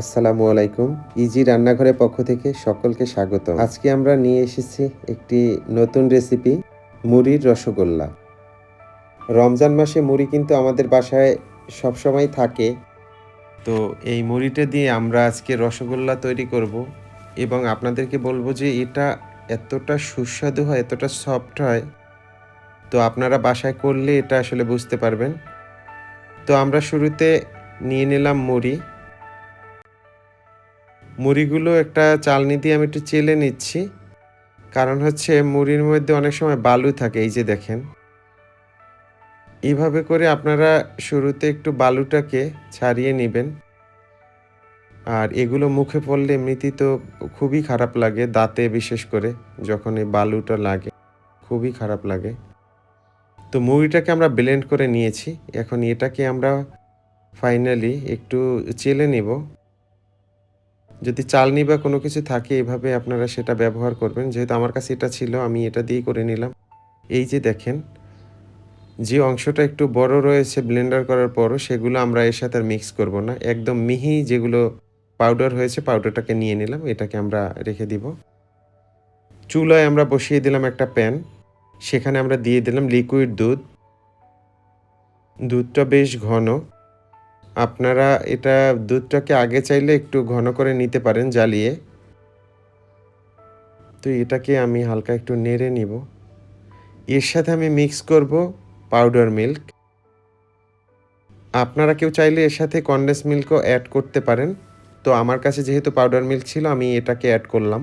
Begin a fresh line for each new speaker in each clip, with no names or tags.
আসসালামু আলাইকুম। ইজি রান্নাঘরের পক্ষ থেকে সকলকে স্বাগত। আজকে আমরা নিয়ে এসেছি একটি নতুন রেসিপি, মুড়ির রসগোল্লা। রমজান মাসে মুড়ি কিন্তু আমাদের বাসায় সবসময় থাকে। তো এই মুড়িটা দিয়ে আমরা আজকে রসগোল্লা তৈরি করব এবং আপনাদেরকে বলব যে এটা এতটা সুস্বাদু হয়, এতটা সফট হয়। তো আপনারা বাসায় করলে এটা আসলে বুঝতে পারবেন। তো আমরা শুরুতে নিয়ে নিলাম মুড়ি। মুড়িগুলো একটা চালনি দিয়ে আমি একটু চেলে নিচ্ছি। কারণ হচ্ছে মুড়ির মধ্যে অনেক সময় বালু থাকে, এই যে দেখেন। এইভাবে করে আপনারা শুরুতে একটু বালুটাকে ছাড়িয়ে নেবেন। আর এগুলো মুখে পড়লে এমনিতেই তো খুবই খারাপ লাগে, দাঁতে বিশেষ করে, যখন এই বালুটা লাগে, খুবই খারাপ লাগে। তো মুড়িটাকে আমরা ব্লেন্ড করে নিয়েছি, এখন এটাকে আমরা ফাইনালি একটু চেলে নিব। যদি চালনি বা কোনো কিছু থাকে, এভাবে আপনারা সেটা ব্যবহার করবেন। যেহেতু আমার কাছে এটা ছিল, আমি এটা দিয়েই করে নিলাম। এই যে দেখেন, যে অংশটা একটু বড় রয়েছে ব্লেন্ডার করার পরও, সেগুলো আমরা এর সাথে আর মিক্স করব না। একদম মিহি যেগুলো পাউডার হয়েছে, পাউডারটাকে নিয়ে নিলাম। এটাকে আমরা রেখে দিব। চুলায় আমরা বসিয়ে দিলাম একটা প্যান। সেখানে আমরা দিয়ে দিলাম লিকুইড দুধ। দুধটা বেশ ঘন। আপনারা এটা দুধটাকে আগে চাইলে একটু ঘন করে নিতে পারেন জ্বালিয়ে। তো এটাকে আমি হালকা একটু নেড়ে নিব। এর সাথে আমি মিক্স করব পাউডার মিল্ক। আপনারা কেউ চাইলে এর সাথে কন্ডেন্স মিল্কও অ্যাড করতে পারেন। তো আমার কাছে যেহেতু পাউডার মিল্ক ছিল, আমি এটাকে অ্যাড করলাম।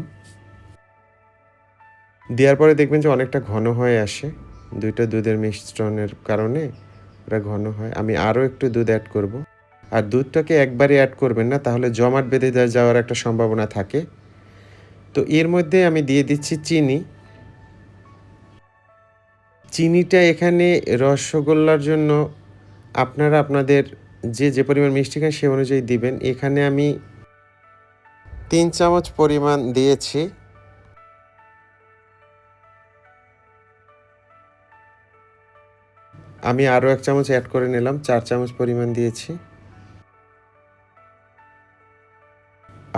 দেওয়ার পরে দেখবেন যে অনেকটা ঘন হয়ে আসে। দুইটা দুধের মিশ্রণের কারণে ওটা ঘন হয়। আমি আরও একটু দুধ অ্যাড করব। আর দুধটাকে একবারে অ্যাড করবেন না, তাহলে জমাট বেঁধে যাওয়ার একটা সম্ভাবনা থাকে। তো এর মধ্যে আমি দিয়ে দিচ্ছি চিনি। চিনিটা এখানে রসগোল্লার জন্য আপনারা আপনাদের যে যে পরিমাণ মিষ্টি খান সে অনুযায়ী দিবেন। এখানে আমি তিন চামচ পরিমাণ দিয়েছি। আমি আরও এক চামচ অ্যাড করে নিলাম, চার চামচ পরিমাণ দিয়েছি।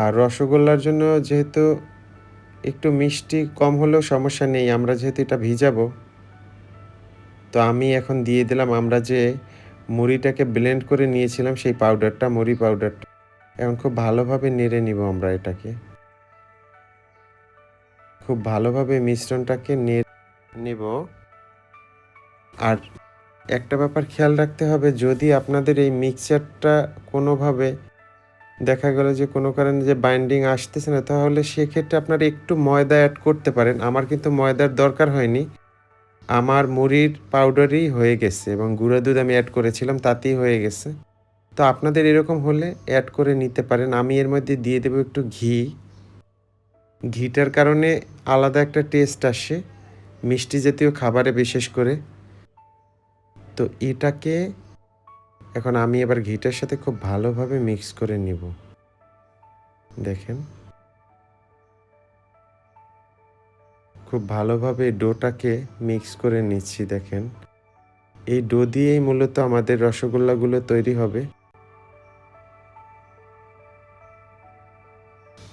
আর রসগোল্লার জন্য যেহেতু একটু মিষ্টি কম হলেও সমস্যা নেই, আমরা যেহেতু এটা ভিজাবো, তো আমি এখন দিয়ে দিলাম। আমরা যে মুড়িটাকে ব্লেন্ড করে নিয়েছিলাম, সেই পাউডারটা মুড়ি পাউডারটা এখন খুব ভালোভাবে নেড়ে নিব আমরা এটাকে। খুব ভালোভাবে মিশ্রণটাকে নেব। আর একটা ব্যাপার খেয়াল রাখতে হবে, যদি আপনাদের এই মিক্সচারটা কোনোভাবে দেখা গেল যে কোনো কারণে যে বাইন্ডিং আসতেছে না, তাহলে সেক্ষেত্রে আপনারা একটু ময়দা অ্যাড করতে পারেন। আমার কিন্তু ময়দার দরকার হয়নি। আমার মুড়ির পাউডারই হয়ে গেছে এবং গুঁড়া দুধ আমি অ্যাড করেছিলাম, তাতেই হয়ে গেছে। তো আপনাদের এরকম হলে অ্যাড করে নিতে পারেন। আমি এর মধ্যে দিয়ে দেবো একটু ঘি। ঘিটার কারণে আলাদা একটা টেস্ট আসে, মিষ্টি জাতীয় খাবারে বিশেষ করে। তো এটাকে এখন আমি এবার ঘিটার সাথে খুব ভালোভাবে মিক্স করে নিব। দেখেন। খুব ভালোভাবে ডোটাকে মিক্স করে নিচ্ছি, দেখেন। এই ডো দিয়েই মূলত আমাদের রসগোল্লাগুলো তৈরি হবে।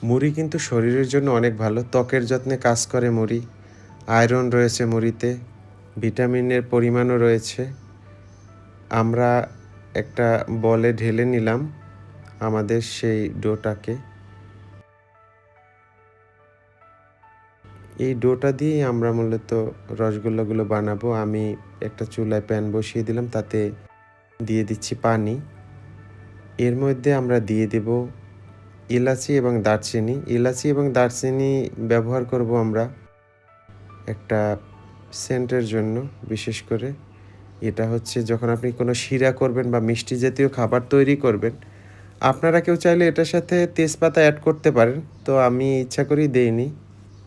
মুড়ি কিন্তু শরীরের জন্য অনেক ভালো, ত্বকের যত্নে কাজ করে মুড়ি। আয়রন রয়েছে মুড়িতে, ভিটামিনের পরিমাণও রয়েছে। আমরা একটা বলে ঢেলে নিলাম আমাদের সেই ডোটাকে। এই ডোটা দিয়েই আমরা মূলত রসগোল্লাগুলো বানাবো। আমি একটা চুলায় প্যান বসিয়ে দিলাম, তাতে দিয়ে দিচ্ছি পানি। এর মধ্যে আমরা দিয়ে দেব এলাচি এবং দারচিনি। এলাচি এবং দারচিনি ব্যবহার করব আমরা একটা সেন্টের জন্য, বিশেষ করে। এটা হচ্ছে যখন আপনি কোনো শিরা করবেন বা মিষ্টি জাতীয় খাবার তৈরি করবেন, আপনারা কেউ চাইলে এটার সাথে তেজপাতা অ্যাড করতে পারেন। তো আমি ইচ্ছা করেই দেইনি।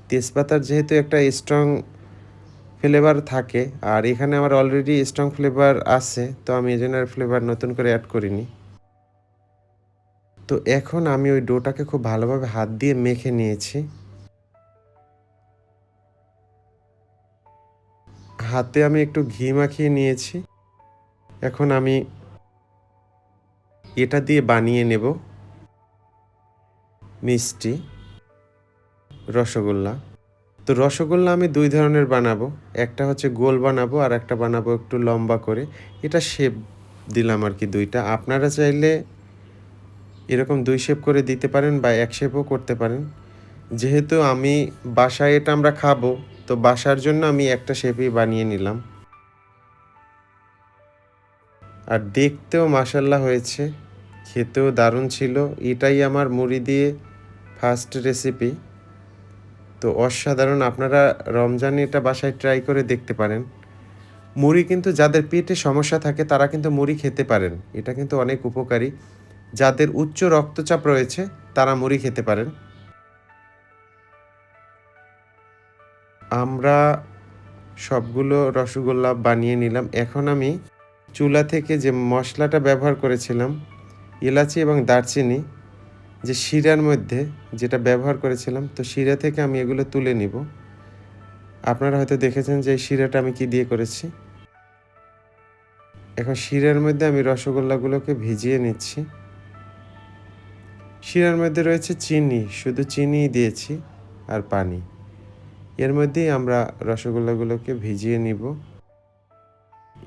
তেজপাতার যেহেতু একটা স্ট্রং ফ্লেভার থাকে, আর এখানে আমার অলরেডি স্ট্রং ফ্লেভার আছে, তো আমি এই জন্য ফ্লেভার নতুন করে অ্যাড করিনি। তো এখন আমি ওই ডোটাকে খুব ভালোভাবে হাত দিয়ে মেখে নিয়েছি। হাতে আমি একটু ঘি মাখিয়ে নিয়েছি। এখন আমি এটা দিয়ে বানিয়ে নেব। মিষ্টি, রসগোল্লা। তো রসগোল্লা আমি দুই ধরনের বানাবো। একটা হচ্ছে গোল বানাবো আর একটা বানাবো একটু লম্বা করে। এটা শেপ দিলাম আর কি দুইটা। আপনারা চাইলে এরকম দুই শেপ করে দিতে পারেন বা এক শেপও করতে পারেন। যেহেতু আমি বাসায় এটা আমরা খাব তো বাসার জন্য আমি একটা শেপই বানিয়ে নিলাম। আর দেখতেও মাসাল্লাহ হয়েছে, খেতেও দারুণ ছিল। এটাই আমার মুড়ি দিয়ে ফার্স্ট রেসিপি তো অসাধারণ, আপনারা রমজানে এটা বাসায় ট্রাই করে দেখতে পারেন। মুড়ি কিন্তু যাদের পেটে সমস্যা থাকে, তারা কিন্তু মুড়ি খেতে পারেন। এটা কিন্তু অনেক উপকারী। যাদের উচ্চ রক্তচাপ রয়েছে, তারা মুড়ি খেতে পারেন। আমরা সবগুলো রসগোল্লা বানিয়ে নিলাম। এখন আমি চুলা থেকে যে মশলাটা ব্যবহার করেছিলাম এলাচি এবং দারচিনি, যে শিরার মধ্যে যেটা ব্যবহার করেছিলাম, তো শিরা থেকে আমি এগুলো তুলে নিব। আপনারা হয়তো দেখেছেন যে এই শিরাটা আমি কি দিয়ে করেছি। এখন শিরার মধ্যে আমি রসগোল্লাগুলোকে ভিজিয়ে নিচ্ছি। শিরার মধ্যে রয়েছে চিনি, শুধু চিনি দিয়েছি আর পানি। এর মধ্যেই আমরা রসগোল্লাগুলোকে ভিজিয়ে নিব।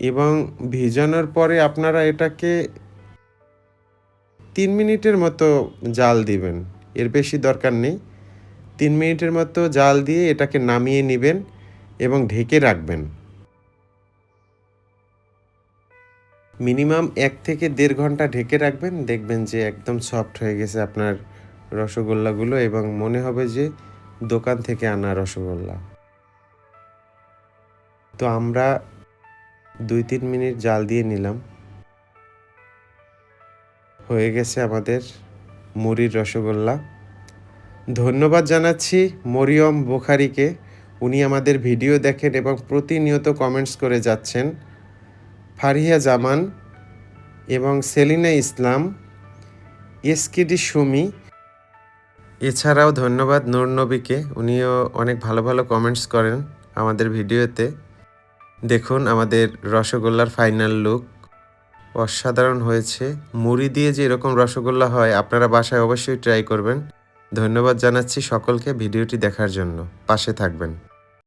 এবং ভিজানোর পরে আপনারা এটাকে তিন মিনিটের মতো জাল দিবেন। এর বেশি দরকার নেই। তিন মিনিটের মতো জাল দিয়ে এটাকে নামিয়ে নেবেন এবং ঢেকে রাখবেন। মিনিমাম এক থেকে দেড় ঘণ্টা ঢেকে রাখবেন। দেখবেন যে একদম সফট হয়ে গেছে আপনার রসগোল্লাগুলো এবং মনে হবে যে দোকান থেকে আনা রসগোল্লা। তো আমরা দুই তিন মিনিট জাল দিয়ে নিলাম। হয়ে গেছে আমাদের মুড়ির রসগোল্লা। ধন্যবাদ জানাচ্ছি মরিয়ম বোখারিকে। উনি আমাদের ভিডিও দেখেন এবং প্রতিনিয়ত কমেন্টস করে যাচ্ছেন। ফারিয়া জামান এবং সেলিনা ইসলাম এসকেডি সুমি এছাড়াও ধন্যবাদ নূর নবীকে, উনিও অনেক ভালো ভালো কমেন্টস করেন আমাদের ভিডিওতে। দেখুন আমাদের রসগোল্লার ফাইনাল লুক অসাধারণ হয়েছে। মুড়ি দিয়ে যে এরকম রসগোল্লা হয়, আপনারা বাসায় অবশ্যই ট্রাই করবেন। ধন্যবাদ জানাচ্ছি সকলকে ভিডিওটি দেখার জন্য। পাশে থাকবেন।